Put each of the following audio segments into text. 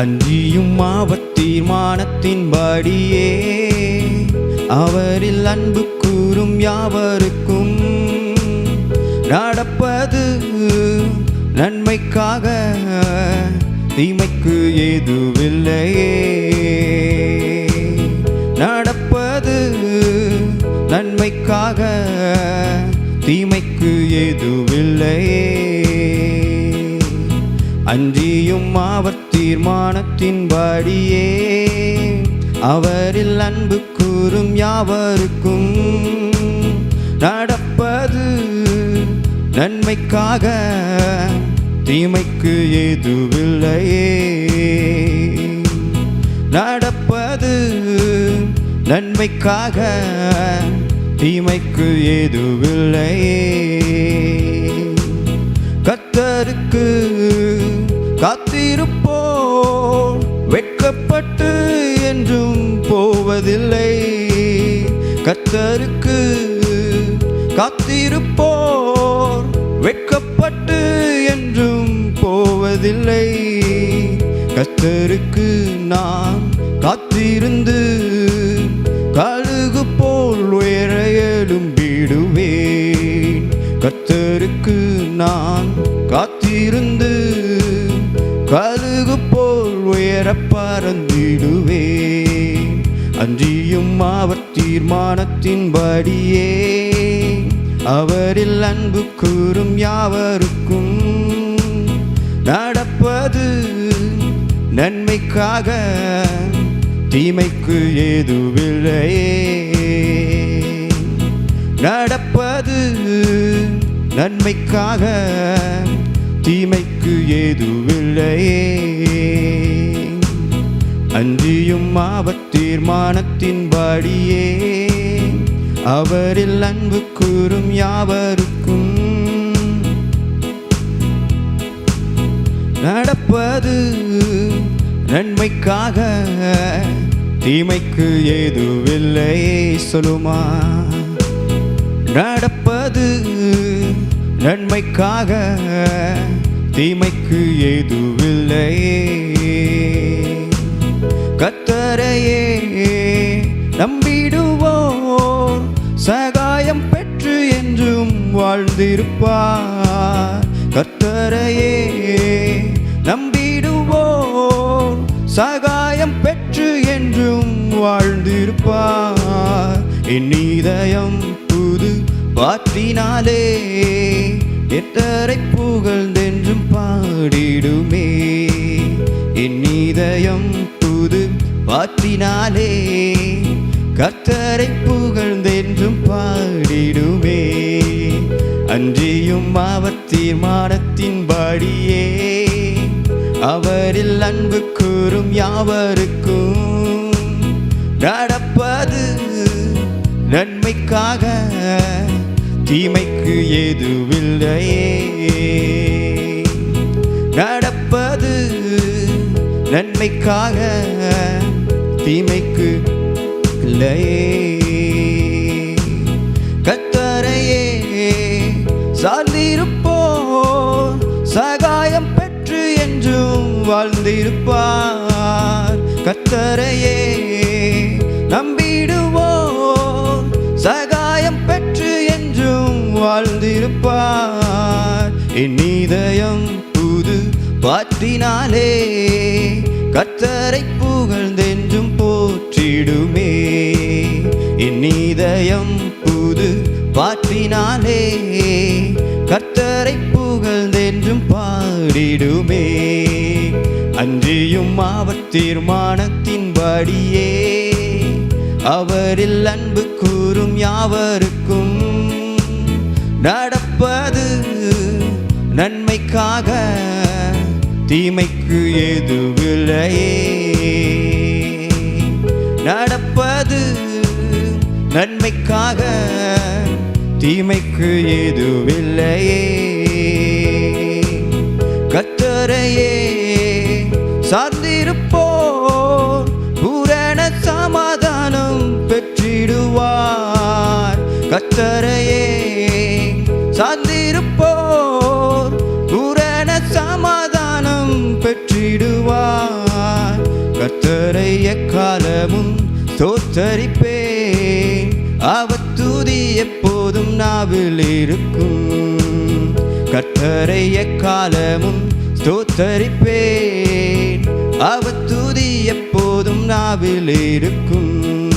அஞ்சியும் அவர் தீர்மானத்தின்படியே. அவரில் அன்பு கூறும் யாவருக்கும் நடப்பது நன்மைக்காக தீமைக்கு எதுவில்லையே நடப்பது நன்மைக்காக தீமைக்கு எதுவில்லையே அன்றியும் அவர் தீர்மானத்தின்படியே அவரில் அன்பு கூறும் யாவருக்கும் நடப்பது நன்மைக்காக தீமைக்கு எதுவில்லையே நடப்பது நன்மைக்காக தீமைக்கு எதுவில்லையே கத்தருக்கு காத்திருப்போம். வெட்கப்பட்டு என்றும் போவதில்லை. கத்தருக்கு காத்திருப்போர் வெட்கப்பட்டு என்றும் போவதில்லை. கத்தருக்கு நான் காத்திருந்து கழுகு போல் உயர எழும்பிடுவேன் கத்தருக்கு நான் காத்திருந்து கழுகு போல் உயர பறந்திடுவேன் அன்றியும் அவர் தீர்மானத்தின்படியே. அவரில் அன்பு கூறும் யாவருக்கும் நடப்பது நன்மைக்காக தீமைக்கு ஏதுவில்லையே. நடப்பது நன்மைக்காக தீமைக்கு அஞ்சியும் அன்றியும் தீர்மானத்தின் படியே அவரில் அன்பு கூறும் யாவருக்கும் நடப்பது நன்மைக்காக தீமைக்கு ஏதுவில்லை சொல்லுமா? நடப்பது நன்மைக்காக தீமைக்கு ஏது ஏதுவில்லையே கத்தரையே நம்பிடுவோர் சகாயம் பெற்று என்றும் வாழ்ந்திருப்பார். கத்தரையே நம்பிடுவோர் சகாயம் பெற்று என்றும் வாழ்ந்திருப்பார். என் இதயம் புது பாட்டினாலே எட்டரை புகழ்ந்தென்றும் பாடிடுமே. என் இதயம் புது பாத்தினாலே கர்த்தரை புகழ்ந்தென்றும் பாடிடுமே. அன்றியும் அவர் தீர்மானத்தின்படியே அவரில் அன்பு கூறும் யாவருக்கும் நடப்பது நன்மைக்காக. தீமைக்கு ஏதுவில்லையே நடப்பது நன்மைக்காக தீமைக்கு இல்லையே. கத்தரையே சார்ந்திருப்போ சகாயம் பெற்று என்றும் வாழ்ந்திருப்பார். கத்தரையே வாழ்ந்திருப்பார் என் இதயம் புது பாட்டினாலே கத்தரை புகழ்ந்தென்றும் போற்றிடுமே. என் இதயம் புது பாட்டினாலே கர்த்தரை புகழ்ந்தென்றும் பாடிடுமே. அன்றியும் அவர் தீர்மானத்தின்படியே அவரில் அன்பு கூறும் யாவருக்கும் நடப்பது நன்மைக்காக தீமைக்கு எதுவில்லையே. நடப்பது நன்மைக்காக தீமைக்கு எதுவில்லையே. கத்தரையே சார்ந்திருப்போர் பூரண சமாதானம் பெற்றிடுவார். கத்தரையே சார்ந்திருப்போர் பூரண சமாதானம் பெற்றிடுவார். கத்தரை எக்காலமும் ஸ்தோத்தரிப்பேன் அவர் எப்போதும் நாவில் இருக்கும். கர்த்தரை எக்காலமும் ஸ்தோத்தரிப்பேன் அவர் எப்போதும் நாவில் இருக்கும்.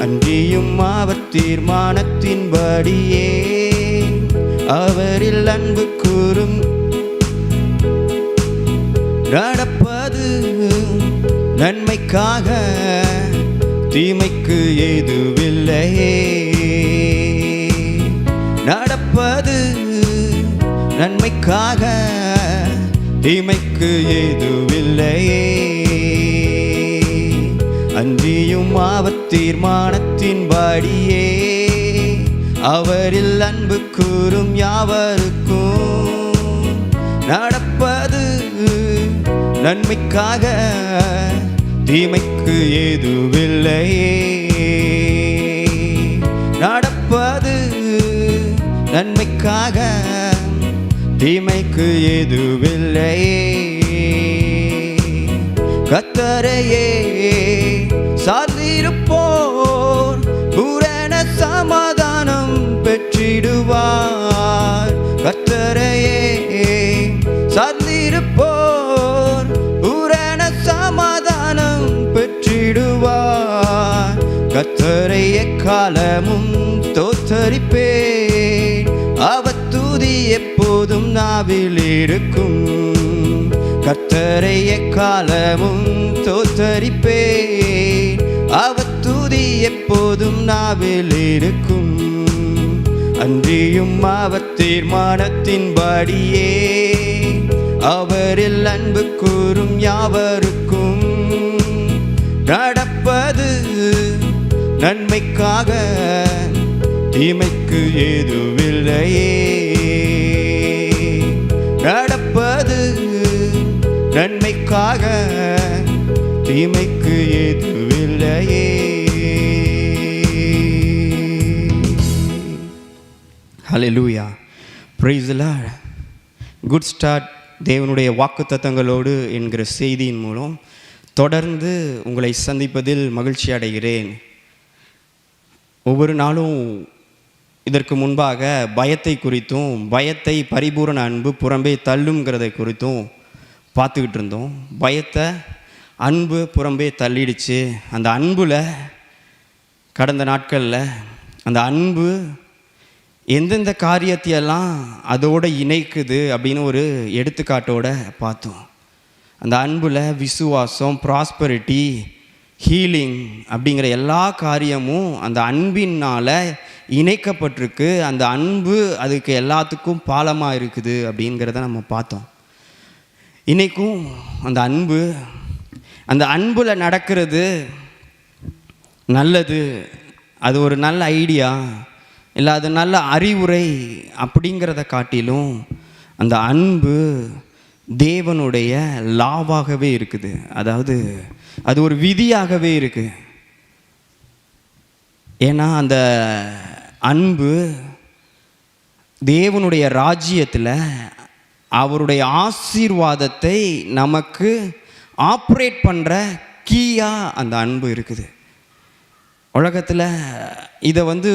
அன்றியும் அவர் தீர்மானத்தின்படியே அவரில் அன்பு கூறும். நடப்பது நன்மைக்காக தீமைக்கு எதுவில்லையே நடப்பது நன்மைக்காக தீமைக்கு எதுவில்லையே அன்றியும் அவர் தீர்மானத்தின்படியே அவரில் அன்பு யாவருக்கும் நடப்பது நன்மைக்காக தீமைக்கு ஏதுவில்லையே நடப்பது நன்மைக்காக தீமைக்கு ஏதுவில்லையே கத்தரையே சார்ந்திருப்போம். தோத்தரிப்பேன் அவத்தூதி எப்போதும் நாவில் இருக்கும். கர்த்தரை எக்காலமும் தோத்தரிப்பேன். அவர் எப்போதும் நாவில் இருக்கும். அன்றியும் அவர் தீர்மானத்தின்படியே அவரில் அன்பு கூறும் யாவருக்கும். நடப்பது நன்மைக்காக தீமைக்கு ஏதுவில்லையே நடப்பது நன்மைக்காக தீமைக்கு ஏதுவில்லையே ஹalleluya praise the குட் ஸ்டார்ட் தேவனுடைய வாக்குத்தத்தங்களோடு என்கிற செய்தியின் மூலம் தொடர்ந்து உங்களை சந்திப்பதில் மகிழ்ச்சி அடைகிறேன். ஒவ்வொரு நாளும் இதற்கு முன்பாக பயத்தை குறித்தும் பயத்தை பரிபூரண அன்பு புறம்பே தள்ளுங்கிறதை குறித்தும் பார்த்துக்கிட்டு இருந்தோம். பயத்தை அன்பு புறம்பே தள்ளிடுச்சு. அந்த அன்பில் கடந்த நாட்களில் அந்த அன்பு எந்தெந்த காரியத்தையெல்லாம் அதோடு இணைக்குது அப்படின்னு ஒரு எடுத்துக்காட்டோட பார்த்தோம். அந்த அன்பில் விசுவாசம் ப்ராஸ்பரிட்டி ஹீலிங் அப்படிங்கிற எல்லா காரியமும் அந்த அன்பினால் இணைக்கப்பட்டிருக்கு. அந்த அன்பு அதுக்கு எல்லாத்துக்கும் பாலமாக இருக்குது அப்படிங்கிறத நம்ம பார்த்தோம். இன்றைக்கும் அந்த அன்பு அந்த அன்பில் நடக்கிறது நல்லது. அது ஒரு நல்ல ஐடியா. இல்லை அது நல்ல அறிவுரை அப்படிங்கிறத காட்டிலும் அந்த அன்பு தேவனுடைய லாவாகவே இருக்குது. அதாவது அது ஒரு விதியாகவே இருக்குது ஏன்னா அந்த அன்பு தேவனுடைய ராஜ்யத்தில் அவருடைய ஆசீர்வாதத்தை நமக்கு ஆப்ரேட் பண்ணுற கீயாக அந்த அன்பு இருக்குது. உலகத்தில் இதை வந்து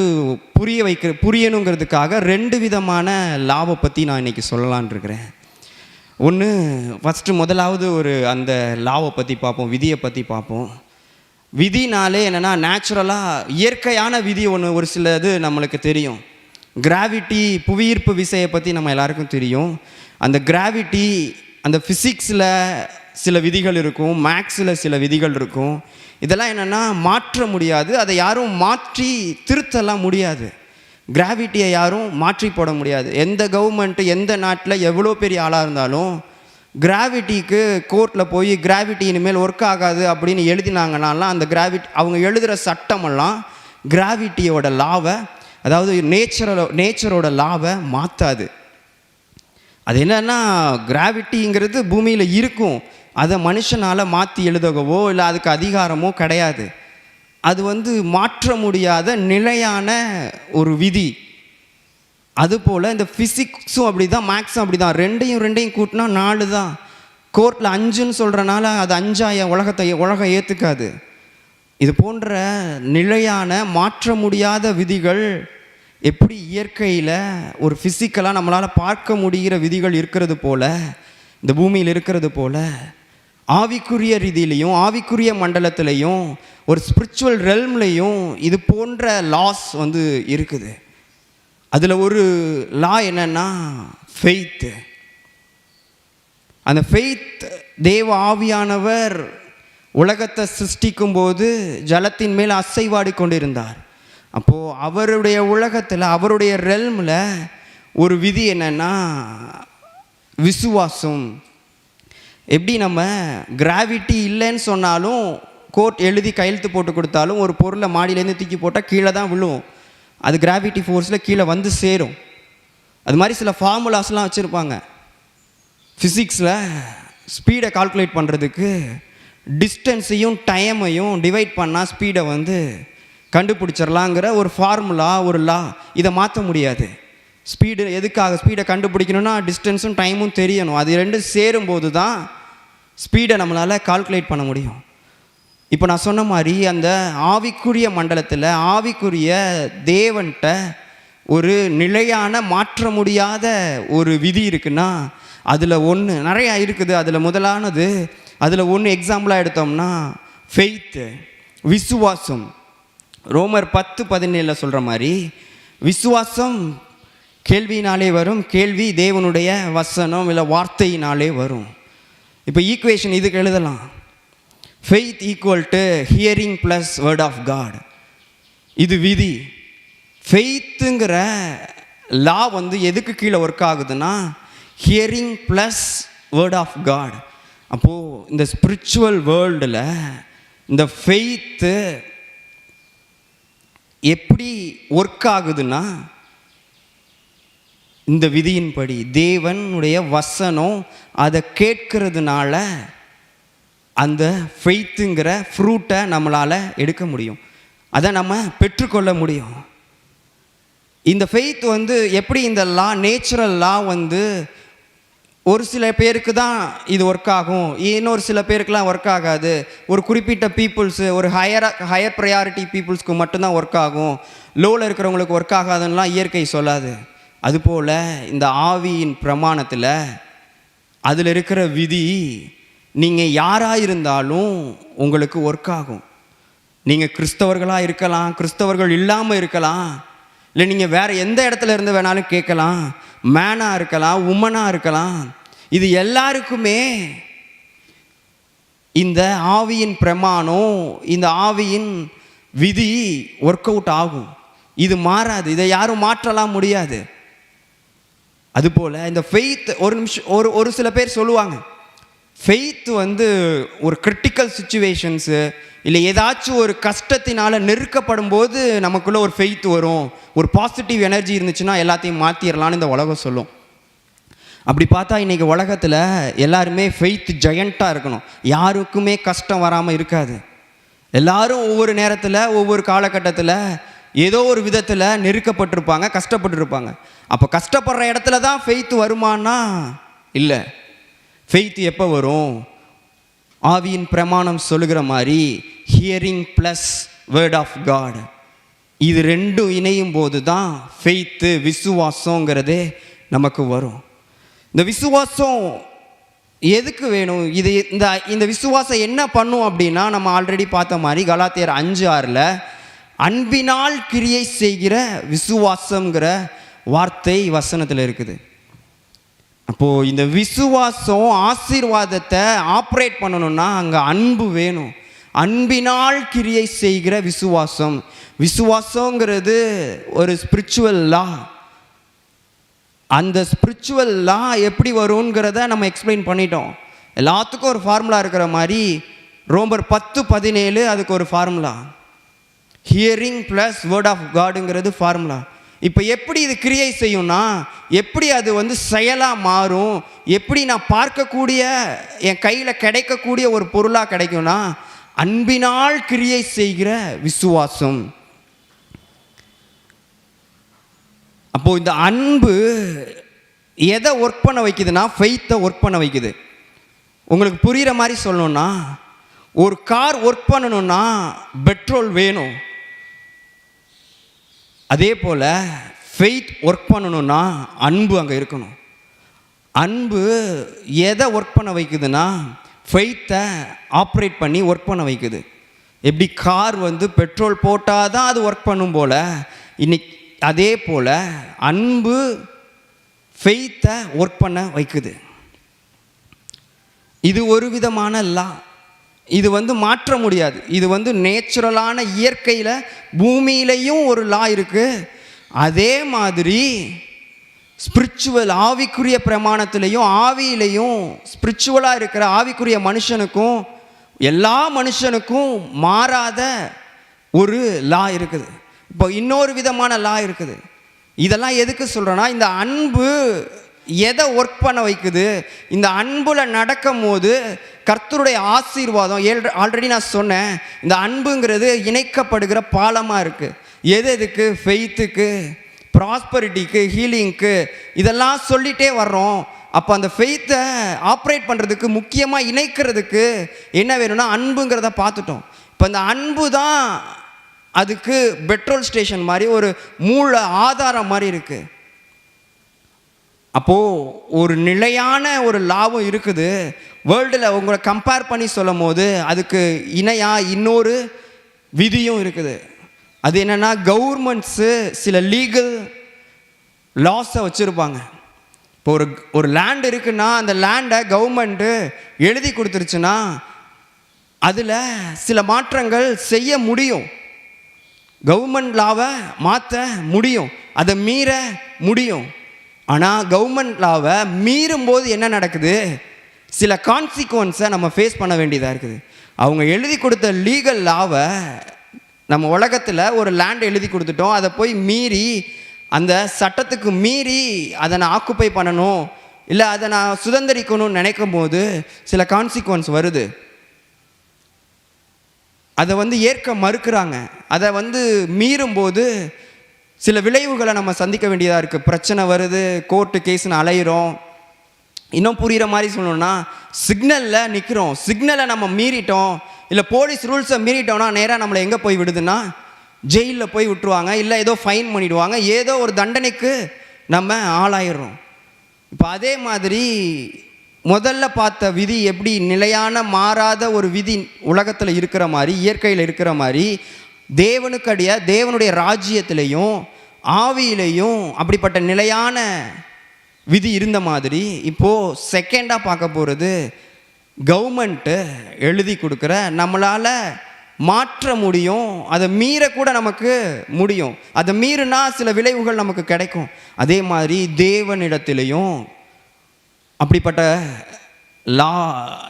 புரிய வைக்க புரியணுங்கிறதுக்காக ரெண்டு விதமான லாவை பற்றி நான் இன்றைக்கி சொல்லலான் இருக்கிறேன். ஒன்று ஃபஸ்ட்டு முதலாவது ஒரு அந்த லாவை பற்றி பார்ப்போம் விதியை பற்றி பார்ப்போம். விதினாலே என்னென்னா நேச்சுரலாக இயற்கையான விதி ஒன்று ஒரு சிலது நம்மளுக்கு தெரியும். கிராவிட்டி புவியீர்ப்பு விசையை பற்றி நம்ம எல்லாருக்கும் தெரியும். அந்த கிராவிட்டி அந்த ஃபிசிக்ஸில் சில விதிகள் இருக்கும் மேக்ஸில் சில விதிகள் இருக்கும். இதெல்லாம் என்னென்னா மாற்ற முடியாது. அதை யாரும் மாற்றி திருத்தலாம் முடியாது. கிராவிட்டியை யாரும் மாற்றி போட முடியாது. எந்த கவர்மெண்ட்டு எந்த நாட்டில் எவ்வளோ பெரிய ஆளாக இருந்தாலும் கிராவிட்டிக்கு கோர்ட்டில் போய் கிராவிட்டி இனிமேல் ஒர்க் ஆகாது அப்படின்னு எழுதினாங்கனாலாம் அந்த கிராவிட்டி அவங்க எழுதுகிற சட்டமெல்லாம் கிராவிட்டியோட லாவை அதாவது நேச்சரோட நேச்சரோட லாவை மாற்றாது அது என்னென்னா கிராவிட்டிங்கிறது பூமியில் இருக்கும். அதை மனுஷனால் மாற்றி எழுதவோ இல்லை அதுக்கு அதிகாரமோ கிடையாது. அது வந்து மாற்ற முடியாத நிலையான ஒரு விதி. அதுபோல் இந்த ஃபிசிக்ஸும் அப்படி தான் மேக்ஸும் அப்படி தான் ரெண்டையும் ரெண்டையும் கூட்டினா நாலு தான் கோர்ட்டில் அஞ்சுன்னு சொல்கிறனால அது அஞ்சாய உலகத்தை உலகம் ஏற்றுக்காது இது போன்ற நிலையான மாற்ற முடியாத விதிகள் எப்படி இயற்கையில் ஒரு ஃபிசிக்கலாக நம்மளால் பார்க்க முடிகிற விதிகள் இருக்கிறது போல் இந்த பூமியில் இருக்கிறது போல் ஆவிக்குரிய ரீதியிலையும் ஆவிக்குரிய மண்டலத்திலையும் ஒரு ஸ்பிரிச்சுவல் ரெல்ம்லையும் இது போன்ற லாஸ் வந்து இருக்குது. அதில் ஒரு லா என்னன்னா ஃபெய்த்து அந்த ஃபெய்த் தேவ ஆவியானவர் உலகத்தை சிருஷ்டிக்கும் போது ஜலத்தின் மேல் அசைவாடி கொண்டிருந்தார். அப்போது அவருடைய உலகத்தில் அவருடைய ரெல்மில் ஒரு விதி என்னென்னா விசுவாசம். எப்படி நம்ம கிராவிட்டி இல்லைன்னு சொன்னாலும் கோர்ட் எழுதி கையெழுத்து போட்டு கொடுத்தாலும் ஒரு பொருளை மாடியிலேருந்து தூக்கி போட்டால் கீழே தான் விழுவும் அது கிராவிட்டி ஃபோர்ஸில் கீழே வந்து சேரும். அது மாதிரி சில ஃபார்முலாஸ்லாம் வச்சுருப்பாங்க. ஃபிசிக்ஸில் ஸ்பீடை கால்குலேட் பண்ணுறதுக்கு டிஸ்டன்ஸையும் டைமையும் டிவைட் பண்ணால் ஸ்பீடை வந்து கண்டுபிடிச்சிடலாங்கிற ஒரு ஃபார்முலா ஒரு லா இதை மாற்ற முடியாது. ஸ்பீடு எதுக்காக ஸ்பீடை கண்டுபிடிக்கணும்னா டிஸ்டன்ஸும் டைமும் தெரியணும். அது ரெண்டும் சேரும்போது தான் ஸ்பீடை நம்மளால் கால்குலேட் பண்ண முடியும். இப்போ நான் சொன்ன மாதிரி அந்த ஆவிக்குரிய மண்டலத்தில் ஆவிக்குரிய தேவன்கிட்ட ஒரு நிலையான மாற்ற முடியாத ஒரு விதி இருக்குன்னா அதில் ஒன்று நிறையா இருக்குது. அதில் முதலானது அதில் ஒன்று எக்ஸாம்பிளாக எடுத்தோம்னா ஃபெய்த்து விசுவாசம். ரோமர் பத்து பதினேழில் சொல்கிற மாதிரி விசுவாசம் கேள்வியினாலே வரும் கேள்வி தேவனுடைய வசனம் இல்லை வார்த்தையினாலே வரும். இப்போ ஈக்குவேஷன் இதுக்கு எழுதலாம். Faith equal to hearing plus word of God இது விதி. ஃபெய்த்துங்கிற லா வந்து எதுக்கு கீழே ஒர்க் ஆகுதுன்னா hearing plus word of God அப்போது இந்த ஸ்பிரிச்சுவல் வேர்ல்டில் இந்த ஃபெய்த்து எப்படி ஒர்க் ஆகுதுன்னா இந்த விதியின்படி தேவனுடைய வசனம் அதை கேட்கறதுனால அந்த ஃபெய்த்துங்கிற ஃப்ரூட்டை நம்மளால் எடுக்க முடியும். அதை நம்ம பெற்றுக்கொள்ள முடியும். இந்த ஃபெய்த் வந்து எப்படி இந்த லா நேச்சுரல் லா வந்து ஒரு சில பேருக்கு தான் இது ஒர்க் ஆகும் இன்னொரு சில பேருக்குலாம் ஒர்க் ஆகாது. ஒரு குறிப்பிட்ட பீப்புள்ஸு ஒரு ஹையர் ஹையர் ப்ரையாரிட்டி பீப்புள்ஸ்க்கு மட்டும்தான் ஒர்க் ஆகும். லோவில் இருக்கிறவங்களுக்கு ஒர்க் ஆகாதுன்னெலாம் இயற்கை சொல்லாது. அதுபோல் இந்த ஆவியின் பிரமாணத்தில் அதில் இருக்கிற விதி நீங்கள் யாராக இருந்தாலும் உங்களுக்கு ஒர்க் ஆகும். நீங்கள் கிறிஸ்தவர்களாக இருக்கலாம் கிறிஸ்தவர்கள் இல்லாமல் இருக்கலாம் இல்லை நீங்கள் வேறு எந்த இடத்துல இருந்து வேணாலும் கேட்கலாம் மேனாக இருக்கலாம் உமனாக இருக்கலாம் இது எல்லாருக்குமே இந்த ஆவியின் பிரமாணம் இந்த ஆவியின் விதி ஒர்க் அவுட் ஆகும். இது மாறாது இதை யாரும் மாற்றலாம் முடியாது. அதுபோல் இந்த ஃபெய்த் ஒரு நிமிஷம் ஒரு ஒரு சில பேர் சொல்லுவாங்க ஃபெய்த் வந்து ஒரு கிரிட்டிக்கல் சுச்சுவேஷன்ஸு இல்லை ஏதாச்சும் ஒரு கஷ்டத்தினால் நெருக்கப்படும் போது நமக்குள்ளே ஒரு ஃபெய்த் வரும். ஒரு பாசிட்டிவ் எனர்ஜி இருந்துச்சுன்னா எல்லாத்தையும் மாற்றிடலான்னு இந்த உலகம் சொல்லும். அப்படி பார்த்தா இன்றைக்கி உலகத்தில் எல்லாருமே ஃபெய்த் ஜெயண்ட்டாக இருக்கணும். யாருக்குமே கஷ்டம் வராமல் இருக்காது. எல்லாரும் ஒவ்வொரு நேரத்தில் ஒவ்வொரு காலகட்டத்தில் ஏதோ ஒரு விதத்தில் நெருக்கப்பட்டிருப்பாங்க கஷ்டப்பட்டிருப்பாங்க. அப்போ கஷ்டப்படுற இடத்துல தான் ஃபெய்த் வருமானா? இல்லை. ஃபெய்த் எப்போ வரும்? ஆவியின் பிரமாணம் சொல்லுகிற மாதிரி hearing plus word of God இது ரெண்டும் இணையும் போது தான் ஃபெய்த்து விசுவாசங்கிறதே நமக்கு வரும். இந்த விசுவாசம் எதுக்கு வேணும்? இது இந்த இந்த விசுவாசம் என்ன பண்ணும் அப்படின்னா நம்ம ஆல்ரெடி பார்த்த மாதிரி கலாத்தியர் அஞ்சு ஆறில் அன்பினால் கிரியை செய்கிற விசுவாசங்கிற வார்த்தை வசனத்தில் இருக்குது. அப்போது இந்த விசுவாசம் ஆசீர்வாதத்தை ஆப்ரேட் பண்ணணும்னா அங்கே அன்பு வேணும். அன்பினால் கிரியை செய்கிற விசுவாசம். விசுவாசங்கிறது ஒரு ஸ்பிரிச்சுவல் லா அந்த ஸ்பிரிச்சுவல் லா எப்படி வருங்கிறத நம்ம எக்ஸ்பிளைன் பண்ணிட்டோம். எல்லாத்துக்கும் ஒரு ஃபார்முலா இருக்கிற மாதிரி ரோம்பர் பத்து பதினேழு அதுக்கு ஒரு formula hearing plus word of காடுங்கிறது formula இப்போ எப்படி இது கிரியை செய்யும்னா எப்படி அது வந்து செயலாக மாறும் எப்படி நான் பார்க்கக்கூடிய என் கையில் கிடைக்கக்கூடிய ஒரு பொருளாக கிடைக்கும்னா அன்பினால் கிரியை செய்கிற விசுவாசம். அப்போ இந்த அன்பு எதை ஒர்க் பண்ண வைக்குதுன்னா ஃபெய்த்தை ஒர்க் பண்ண வைக்குது. உங்களுக்கு புரிகிற மாதிரி சொல்லணும்னா ஒரு கார் ஒர்க் பண்ணணும்னா பெட்ரோல் வேணும். அதே போல் ஃபெய்த் ஒர்க் பண்ணணும்னா அன்பு அங்கே இருக்கணும். அன்பு எதை ஒர்க் பண்ண வைக்குதுன்னா ஃபெய்த்தை ஆப்ரேட் பண்ணி ஒர்க் பண்ண வைக்குது. எப்படி கார் வந்து பெட்ரோல் போட்டால் தான் அது ஒர்க் பண்ணும் போல் இன்னைக்கு அதே போல் அன்பு ஃபெய்த்தை ஒர்க் பண்ண வைக்குது. இது ஒரு விதமான லா இது வந்து மாற்ற முடியாது. இது வந்து நேச்சுரலான இயற்கையில் பூமியிலையும் ஒரு லா இருக்குது அதே மாதிரி ஸ்பிரிச்சுவல் ஆவிக்குரிய பிரமாணத்திலையும் ஆவியிலையும் ஸ்பிரிச்சுவலாக இருக்கிற ஆவிக்குரிய மனுஷனுக்கும் எல்லா மனுஷனுக்கும் மாறாத ஒரு லா இருக்குது. இப்போ இன்னொரு விதமான லா இருக்குது. இதெல்லாம் எதுக்கு சொல்கிறேன்னா இந்த அன்பு எதை ஒர்க் பண்ண வைக்குது? இந்த அன்புல நடக்கும் போது கர்த்தருடைய ஆசீர்வாதம் ஏல் ஆல்ரெடி நான் சொன்னேன் இந்த அன்புங்கிறது இணைக்கப்படுகிற பாலமாக இருக்குது எது எதுக்கு? ஃபெய்த்துக்கு ப்ராஸ்பரிட்டிக்கு ஹீலிங்க்கு இதெல்லாம் சொல்லிகிட்டே வர்றோம். அப்போ அந்த ஃபெய்த்தை ஆப்ரேட் பண்ணுறதுக்கு முக்கியமாக இணைக்கிறதுக்கு என்ன வேணும்னா அன்புங்கிறத பார்த்துட்டோம். இப்போ இந்த அன்பு தான் அதுக்கு பெட்ரோல் ஸ்டேஷன் மாதிரி ஒரு மூல ஆதாரம் மாதிரி இருக்குது அப்போது ஒரு நிலையான ஒரு லாபம் இருக்குது. வேர்ல்டில் உங்களை கம்பேர் பண்ணி சொல்லும் போது அதுக்கு இணையாக இன்னொரு விதியும் இருக்குது. அது என்னென்னா கவர்மெண்ட்ஸு சில லீகல் லாஸை வச்சுருப்பாங்க. இப்போ ஒரு ஒரு லேண்ட் இருக்குன்னா அந்த லேண்டை கவர்மெண்ட்டு எழுதி கொடுத்துருச்சுன்னா அதில் சில மாற்றங்கள் செய்ய முடியும். கவர்மெண்ட் லாவை மாற்ற முடியும். அதை மீற முடியும். ஆனால் கவர்மெண்ட் லாவை மீறும் போது என்ன நடக்குது? சில கான்சிக்வன்ஸை நம்ம ஃபேஸ் பண்ண வேண்டியதாக இருக்குது. அவங்க எழுதி கொடுத்த லீகல் லாவை நம்ம உலகத்தில் ஒரு லேண்ட் எழுதி கொடுத்துட்டோம். அதை போய் மீறி அந்த சட்டத்துக்கு மீறி அதை நான் ஆக்குப்பை பண்ணணும் இல்லை அதை நான் சுதந்திரிக்கணும்னு நினைக்கும் போது சில கான்சிக்வன்ஸ் வருது. அதை வந்து ஏற்க மறுக்கிறாங்க. அதை வந்து மீறும்போது சில விளைவுகளை நம்ம சந்திக்க வேண்டியதாக இருக்குது பிரச்சனை வருது கோர்ட்டு கேஸ்னு அலையிறோம். இன்னும் புரிகிற மாதிரி சொல்லணும்னா சிக்னலில் நிற்கிறோம் சிக்னலை நம்ம மீறிட்டோம். இல்லை போலீஸ் ரூல்ஸை மீறிட்டோம்னா நேராக நம்மளை எங்கே போய் விடுதுன்னா ஜெயிலில் போய் விட்டுருவாங்க. இல்லை ஏதோ ஃபைன் பண்ணிவிடுவாங்க ஏதோ ஒரு தண்டனைக்கு நம்ம ஆளாயிடுறோம். இப்போ அதே மாதிரி முதல்ல பார்த்த விதி எப்படி நிலையான மாறாத ஒரு விதி உலகத்தில் இருக்கிற மாதிரி இயற்கையில் இருக்கிற மாதிரி தேவனுக்கடிய தேவனுடைய ராஜ்யத்திலையும் ஆவியிலையும் அப்படிப்பட்ட நிலையான விதி இருந்த மாதிரி இப்போது செகண்டாக பார்க்க போகிறது கவர்மெண்ட்டு எழுதி கொடுக்குற நம்மளால் மாற்ற முடியும் அதை மீறக்கூட நமக்கு முடியும். அதை மீறினா சில விளைவுகள் நமக்கு கிடைக்கும். அதே மாதிரி தேவனிடத்திலையும் அப்படிப்பட்ட லா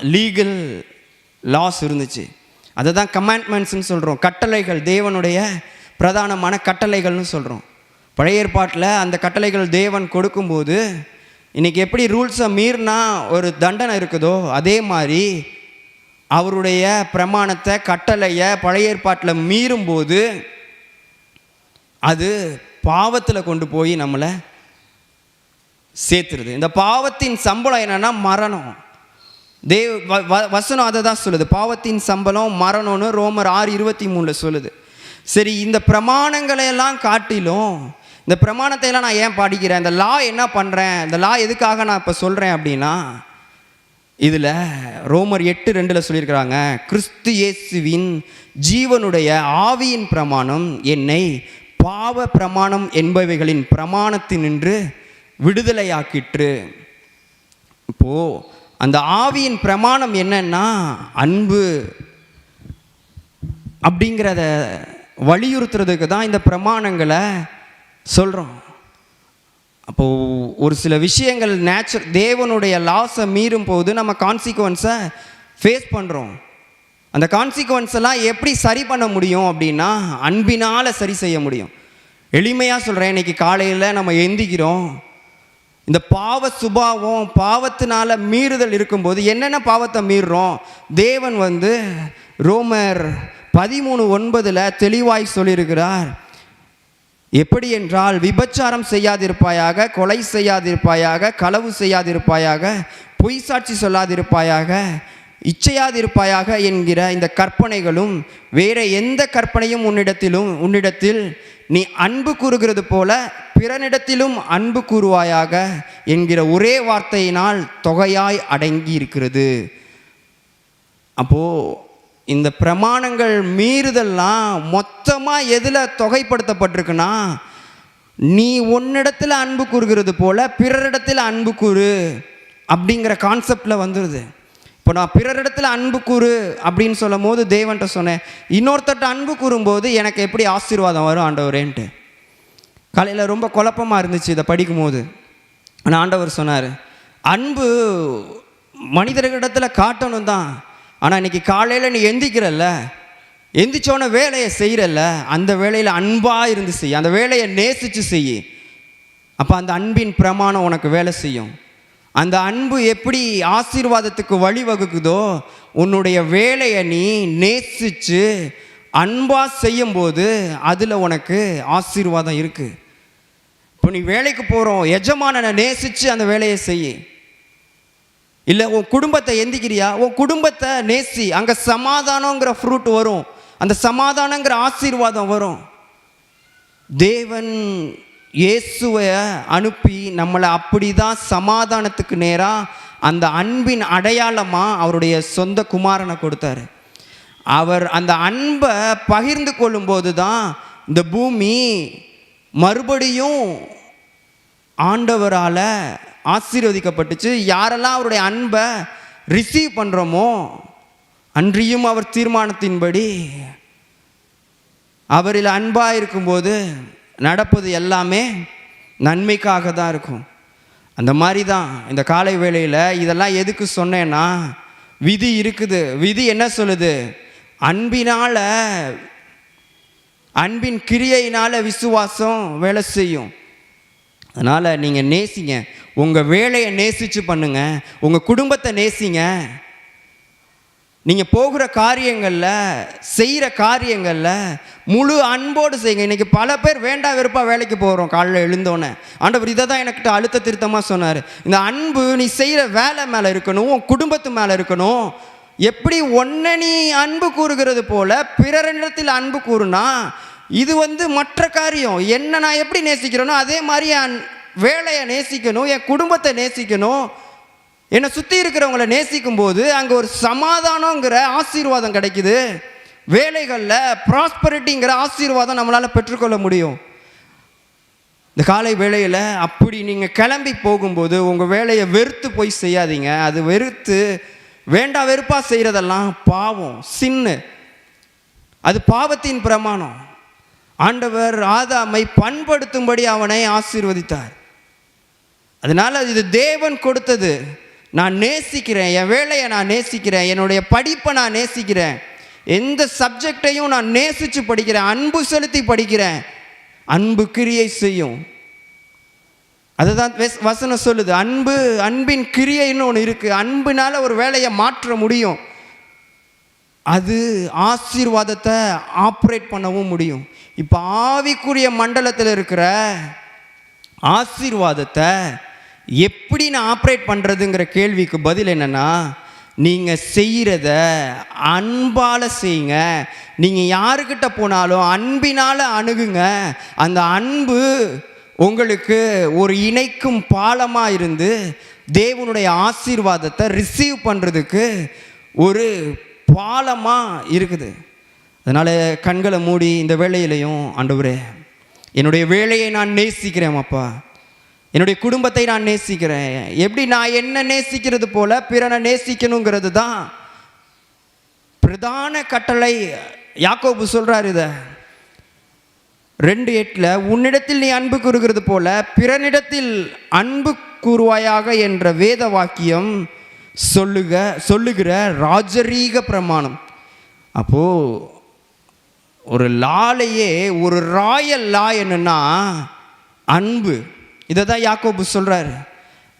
லீகல் லாஸ் இருந்துச்சு. அதை தான் கமாண்ட்மெண்ட்ஸ்னு சொல்கிறோம் கட்டளைகள் தேவனுடைய பிரதானமான கட்டளைகள்னு சொல்கிறோம் பழைய ஏற்பாட்டில் அந்த கட்டளைகள் தேவன் கொடுக்கும்போது இன்றைக்கி எப்படி ரூல்ஸை மீறினா ஒரு தண்டனை இருக்குதோ அதே மாதிரி அவருடைய பிரமாணத்தை கட்டளையை பழைய ஏற்பாட்டில் மீறும்போது அது பாவத்தில் கொண்டு போய் நம்மளை சேர்த்துருது. இந்த பாவத்தின் சம்பளம் என்னென்னா மரணம். தேவ் வ- வ- வசனம் அதை தான் சொல்லுது. பாவத்தின் சம்பளம் மரணம்னு ரோமர் ஆறு இருபத்தி மூணில் சொல்லுது. சரி இந்த பிரமாணங்களை எல்லாம் காட்டிலும் இந்த பிரமாணத்தை எல்லாம் நான் ஏன் படிக்கிறேன்? இந்த லா என்ன பண்ணுறேன் இந்த லா எதுக்காக நான் இப்போ சொல்கிறேன் அப்படின்னா இதில் ரோமர் எட்டு ரெண்டில் சொல்லியிருக்கிறாங்க கிறிஸ்து இயேசுவின் ஜீவனுடைய ஆவியின் பிரமாணம் என்னை பாவ பிரமாணம் என்பவைகளின் பிரமாணத்தினின்று விடுதலையாக்கிற்று. இப்போது அந்த ஆவியின் பிரமாணம் என்னன்னா அன்பு அப்படிங்கிறத வலியுறுத்துறதுக்கு தான் இந்த பிரமாணங்களை சொல்கிறோம் அப்போது ஒரு சில விஷயங்கள் நேச்சர் தேவனுடைய லாஸை மீறும் போது நம்ம கான்சிக்வன்ஸை ஃபேஸ் பண்ணுறோம் அந்த கான்சிக்வன்ஸ் எல்லாம் எப்படி சரி பண்ண முடியும் அப்படின்னா அன்பினால் சரி செய்ய முடியும். எளிமையாக சொல்கிறேன் இன்னைக்கு காலையில் நம்ம எந்திக்கிறோம். இந்த பாவ சுபாவம் பாவத்தினால மீறுதல் இருக்கும்போது என்னென்ன பாவத்தை மீறுறோம்? தேவன் வந்து ரோமர் பதிமூணு ஒன்பதில் தெளிவாய் சொல்லியிருக்கிறார். எப்படி என்றால் விபச்சாரம் செய்யாதிருப்பாயாக கொலை செய்யாதிருப்பாயாக களவு செய்யாதிருப்பாயாக பொய் சாட்சி சொல்லாதிருப்பாயாக இச்சையாதிருப்பாயாக என்கிற இந்த கற்பனைகளும் வேற எந்த கற்பனையும் உன்னிடத்திலும் உன்னிடத்தில் நீ அன்பு கூறுகிறது போல பிறனிடத்திலும் அன்பு கூறுவாயாக என்கிற ஒரே வார்த்தையினால் தொகையாய் அடங்கி இருக்கிறது அப்போது இந்த பிரமாணங்கள் மீறுதல்லாம் மொத்தமாக எதில் தொகைப்படுத்தப்பட்டிருக்குன்னா நீ உன்னிடத்தில் அன்பு கூறுகிறது போல் பிறரிடத்தில் அன்பு கூறு அப்படிங்கிற கான்செப்டில் வந்துடுது இப்போ நான் பிறரிடத்தில் அன்பு கூறு அப்படின்னு சொல்லும் போது தேவன்ட்ட சொன்னேன். இன்னொருத்தட்ட அன்பு கூறும்போது எனக்கு எப்படி ஆசீர்வாதம் வரும் ஆண்டவரேன்ட்டு. காலையில் ரொம்ப குழப்பமாக இருந்துச்சு இதை படிக்கும்போது. ஆனால் ஆண்டவர் சொன்னார் அன்பு மனிதர்களிடத்தில் காட்டணும் தான் ஆனால் இன்னைக்கு காலையில் நீ எந்திக்கிறல்ல எந்திரிச்சோன்ன வேலையை செய்கிறல்ல அந்த வேலையில் அன்பாக இருந்து செய் அந்த வேலையை நேசித்து செய். அப்போ அந்த அன்பின் பிரமாணம் உனக்கு வேலை செய்யும். அந்த அன்பு எப்படி ஆசீர்வாதத்துக்கு வழிவகுக்குதோ உன்னுடைய வேலையை நீ நேசித்து அன்பாக செய்யும்போது அதில் உனக்கு ஆசீர்வாதம் இருக்குது இப்போ நீ வேலைக்கு போகிறோம் எஜமானனை நேசித்து அந்த வேலையை செய். இல்லை உன் குடும்பத்தை எந்திக்கிறியா? உன் குடும்பத்தை நேசி. அங்கே சமாதானங்கிற ஃப்ரூட் வரும். அந்த சமாதானங்கிற ஆசீர்வாதம் வரும். தேவன் இயேசுவை அனுப்பி நம்மளை அப்படி தான் சமாதானத்துக்கு நேராக அந்த அன்பின் அடையாளமாக அவருடைய சொந்த குமாரனை கொடுத்தாரு. அவர் அந்த அன்பை பகிர்ந்து கொள்ளும்போது தான் இந்த பூமி மறுபடியும் ஆண்டவரால் ஆசீர்வதிக்கப்பட்டுச்சு. யாரெல்லாம் அவருடைய அன்பை ரிசீவ் பண்ணுறோமோ அன்றியும் அவர் தீர்மானத்தின்படி அவரில் அன்பாக இருக்கும்போது நடப்பது எல்லாமே நன்மைக்காக தான் இருக்கும். அந்த மாதிரி தான் இந்த காலை வேளையில் இதெல்லாம் எதுக்கு சொன்னேன்னா விதி இருக்குது. விதி என்ன சொல்லுது? அன்பினால் அன்பின் கிரியையினால் விசுவாசம் வேலை செய்யும். அதனால் நீங்கள் நேசிங்க. உங்கள் வேலையை நேசித்து பண்ணுங்க. உங்கள் குடும்பத்தை நேசிங்க. நீங்கள் போகிற காரியங்களில் செய்கிற காரியங்களில் முழு அன்போடு செய்யுங்க. இன்றைக்கி பல பேர் வேண்டா வெறுப்பாக வேலைக்கு போகிறோம் காலைல எழுந்தோன்னே ஆண்டவர் இதை தான் எனக்கிட்ட அழுத்த திருத்தமாக சொன்னார். இந்த அன்பு நீ செய்கிற வேலை மேலே இருக்கணும் உன் குடும்பத்து மேலே இருக்கணும். எப்படி ஒன்றை நீ அன்பு கூறுகிறது போல பிறரிடத்தில் அன்பு கூறுனா இது வந்து மற்ற காரியம். என்ன நான் எப்படி நேசிக்கிறேனோ அதே மாதிரி வேலையை நேசிக்கணும் என் குடும்பத்தை நேசிக்கணும். என்னை சுற்றி இருக்கிறவங்கள நேசிக்கும் போது அங்கே ஒரு சமாதானங்கிற ஆசீர்வாதம் கிடைக்குது. வேலைகளில் ப்ராஸ்பரிட்டிங்கிற ஆசீர்வாதம் நம்மளால் பெற்றுக்கொள்ள முடியும். இந்த காலை வேளையில் அப்படி நீங்கள் கிளம்பி போகும்போது உங்கள் வேலையை வெறுத்து போய் செய்யாதீங்க. அது வெறுத்து வேண்டா வெறுப்பாக செய்கிறதெல்லாம் பாவம் சின்னு. அது பாவத்தின் பிரமாணம். ஆண்டவர் ஆதாமை பண்படுத்தும்படி அவனை ஆசீர்வதித்தார். அதனால் இது தேவன் கொடுத்தது. நான் நேசிக்கிறேன் என் வேலையை நான் நேசிக்கிறேன் என்னுடைய படிப்பை நான் நேசிக்கிறேன். எந்த சப்ஜெக்டையும் நான் நேசித்து படிக்கிறேன் அன்பு செலுத்தி படிக்கிறேன். அன்பு கிரியை செய்யும். அதுதான் வசனம் சொல்லுது. அன்பு அன்பின் கிரியைன்னு ஒன்று இருக்குது அன்பினால் ஒரு வேலையை மாற்ற முடியும். அது ஆசீர்வாதத்தை ஆப்ரேட் பண்ணவும் முடியும். இப்போ ஆவிக்குரிய மண்டலத்தில் இருக்கிற ஆசீர்வாதத்தை எப்படி நான் ஆப்ரேட் பண்ணுறதுங்கிற கேள்விக்கு பதில் என்னென்னா நீங்கள் செய்கிறத அன்பால் செய்யுங்க. நீங்கள் யாருக்கிட்ட போனாலும் அன்பினால் அணுகுங்க. அந்த அன்பு உங்களுக்கு ஒரு இணைக்கும் பாலமாக இருந்து தேவனுடைய ஆசீர்வாதத்தை ரிசீவ் பண்ணுறதுக்கு ஒரு பாலமாக இருக்குது. அதனால் கண்களை மூடி இந்த வேலையிலையும் ஆண்டவரே என்னுடைய வேலையை நான் நேசிக்கிறேன் அப்பா. என்னுடைய குடும்பத்தை நான் நேசிக்கிறேன். எப்படி நான் என்ன நேசிக்கிறது போல பிறனை நேசிக்கணுங்கிறது தான் பிரதான கட்டளை. யாக்கோபு சொல்கிறார் இதை. ரெண்டு எட்டில் உன்னிடத்தில் நீ அன்பு கூறுகிறது போல பிறனிடத்தில் அன்பு கூறுவாயாக என்ற வேத வாக்கியம் சொல்லுக சொல்லுகிற ராஜரீக பிரமாணம். அப்போது ஒரு லாலையே ஒரு ராயல் லா என்னன்னா அன்பு. இதை தான் யாக்கோபு சொல்கிறாரு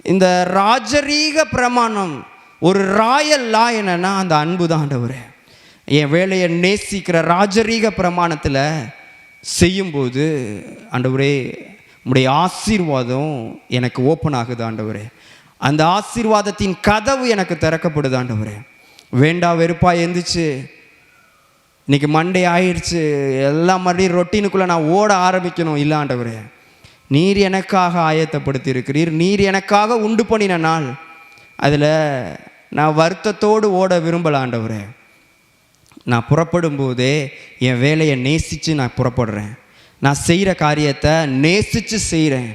இந்த ராஜரீக பிரமாணம் ஒரு ராயல் லா என்னன்னா அந்த அன்பு தான் என் வேலையை நேசிக்கிற ராஜரீக பிரமாணத்தில் செய்யும்போது ஆண்டவரே உடைய ஆசீர்வாதம் எனக்கு ஓப்பன் ஆகுது ஆண்டவரே. அந்த ஆசீர்வாதத்தின் கதவு எனக்கு திறக்கப்படுது ஆண்டவரே. வேண்டா வெறுப்பாக எழுந்துச்சு இன்னைக்கு மண்டே ஆயிடுச்சு எல்லாம் மறுபடியும் ரொட்டீனுக்குள்ளே நான் ஓட ஆரம்பிக்கணும். இல்லை ஆண்டவரே. நீர் எனக்காக ஆயத்தப்படுத்தி இருக்கிறீர் நீர் எனக்காக உண்டு பண்ணின நாள். அதில் நான் வருத்தத்தோடு ஓட விரும்பலாண்டவரே நான் புறப்படும் போதே என் வேலையை நேசித்து நான் புறப்படுறேன். நான் செய்கிற காரியத்தை நேசித்து செய்கிறேன்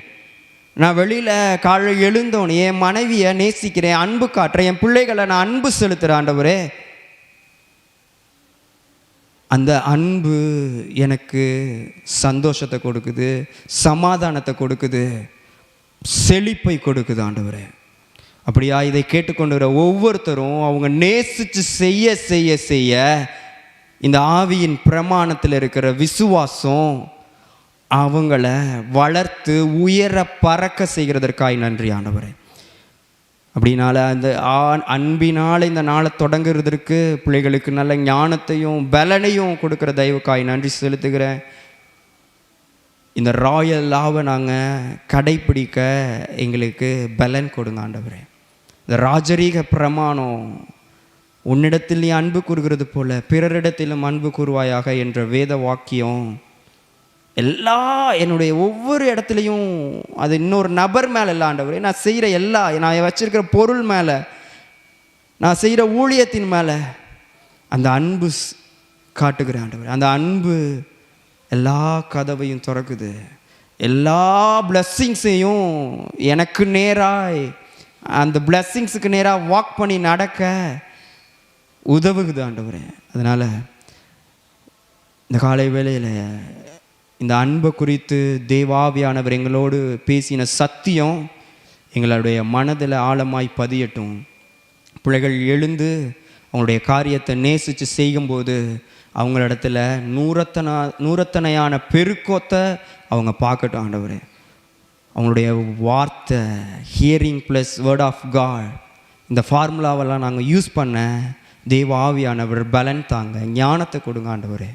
நான் வெளியில் காலையில் எழுந்தோன்னு என் மனைவியை நேசிக்கிறேன் அன்பு காட்டுறேன் என் பிள்ளைகளை நான் அன்பு செலுத்துகிறேன் ஆண்டவரே. அந்த அன்பு எனக்கு சந்தோஷத்தை கொடுக்குது சமாதானத்தை கொடுக்குது செழிப்பை கொடுக்குது ஆண்டவரே. அப்படியா? இதை கேட்டுக்கொண்டுகிற ஒவ்வொருத்தரும் அவங்க நேசித்து செய்ய செய்ய செய்ய இந்த ஆவியின் பிரமாணத்தில் இருக்கிற விசுவாசம் அவங்கள வளர்த்து உயர பறக்க செய்கிறதற்காய் நன்றி ஆண்டவரே. அப்படினால அந்த ஆ- அன்பினால் இந்த நாளை தொடங்குறதற்கு பிள்ளைகளுக்கு நல்ல ஞானத்தையும் பலனையும் கொடுக்குற தயவுக்காய் நன்றி செலுத்துகிறேன். இந்த ராயல் லாவை நாங்கள் கடைப்பிடிக்க எங்களுக்கு பலன் கொடுங்க ஆண்டவரே. இந்த ராஜரீக பிரமாணம் உன்னிடத்தில் நீ அன்பு கூறுகிறது போல பிறரிடத்திலும் அன்பு கூறுவாயாக என்ற வேத வாக்கியம் எல்லா என்னுடைய ஒவ்வொரு இடத்துலையும் அது இன்னொரு நபர் மேலே இல்லை ஆண்டவரே. நான் செய்கிற எல்லா நான் வச்சுருக்கிற பொருள் மேலே நான் செய்கிற ஊழியத்தின் மேலே அந்த அன்பு காட்டுகிற ஆண்டவர். அந்த அன்பு எல்லா கதவையும் திறக்குது. எல்லா பிளஸ்ஸிங்ஸையும் எனக்கு நேராய் அந்த பிளஸ்ஸிங்ஸுக்கு நேராக வாக் பண்ணி நடக்க உதவுகுது ஆண்டவரே. அதனால் இந்த காலை வேளையில் இந்த அன்பை குறித்து தேவாவியானவர் எங்களோடு பேசின சத்தியம் எங்களுடைய மனதில் ஆழமாய் பதியட்டும். பிள்ளைகள் எழுந்து அவங்களுடைய காரியத்தை நேசித்து செய்யும்போது அவங்களிடத்துல நூறத்தனா நூறத்தனையான பெருக்கத்தை அவங்க பார்க்கட்டும் ஆண்டவர். அவங்களுடைய வார்த்தை hearing plus word of God இந்த ஃபார்முலாவெல்லாம் நாங்கள் யூஸ் பண்ண தெய்வ ஆவியானவர் பலன் தாங்க ஞானத்தை கொடுங்க ஆண்டவரே.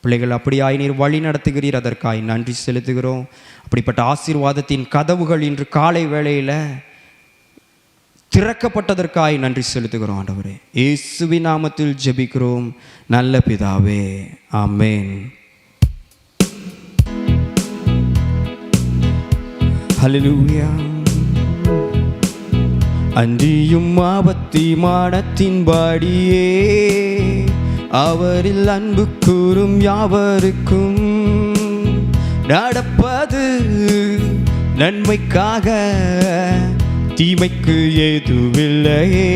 பிள்ளைகள் அப்படியாய் நீர் வழி நடத்துகிறீர் அதற்காய் நன்றி செலுத்துகிறோம். அப்படிப்பட்ட ஆசீர்வாதத்தின் கதவுகள் இன்று காலை வேளையில் திறக்கப்பட்டதற்காய் நன்றி செலுத்துகிறோம் ஆண்டவரே. இயேசுவி நாமத்தில் ஜெபிக்கிறோம். நல்ல பிதாவே ஆமென். ஹalleluya. அன்றியும் ஆபத்தி மானத்தின்படியே அவரில் அன்பு கூறும் யாவருக்கும் நடப்பது நன்மைக்காக தீமைக்கு ஏதுவில்லையே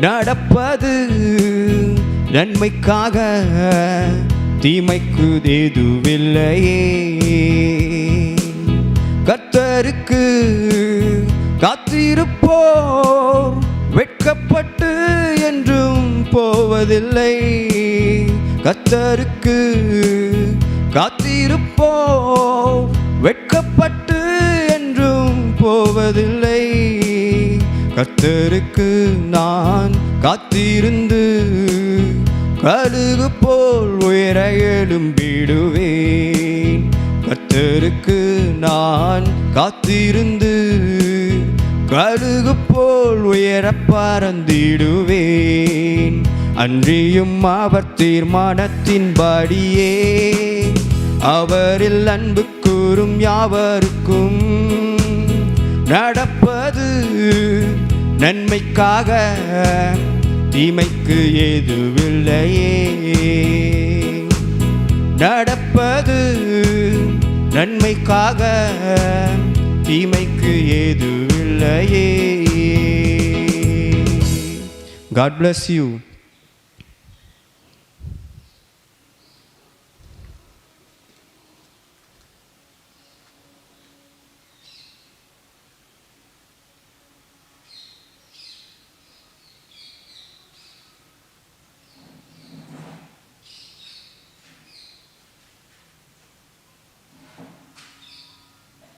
நடப்பது நன்மைக்காக தீமைக்கு ஏதுவில்லையே கத்தருக்கு காத்திருப்போ போவதில்லை கத்தருக்கு காத்திருப்போ வெட்கப்பட்டு என்றும் போவதில்லை. கத்தருக்கு நான் காத்திருந்து கழுகு போல் உயர எழும்பிடுவேன். கத்தருக்கு நான் காத்திருந்து கழுகு போல் உயர பறந்திடுவேன். அன்றியும் அவர் தீர்மானத்தின்படியே. அவரில் அன்பு கூறும் யாவருக்கும் நடப்பது நன்மைக்காக தீமைக்கு ஏதுவில்லையே. நடப்பது நன்மைக்காக தீமைக்கு ஏதுவில்லையே. God bless you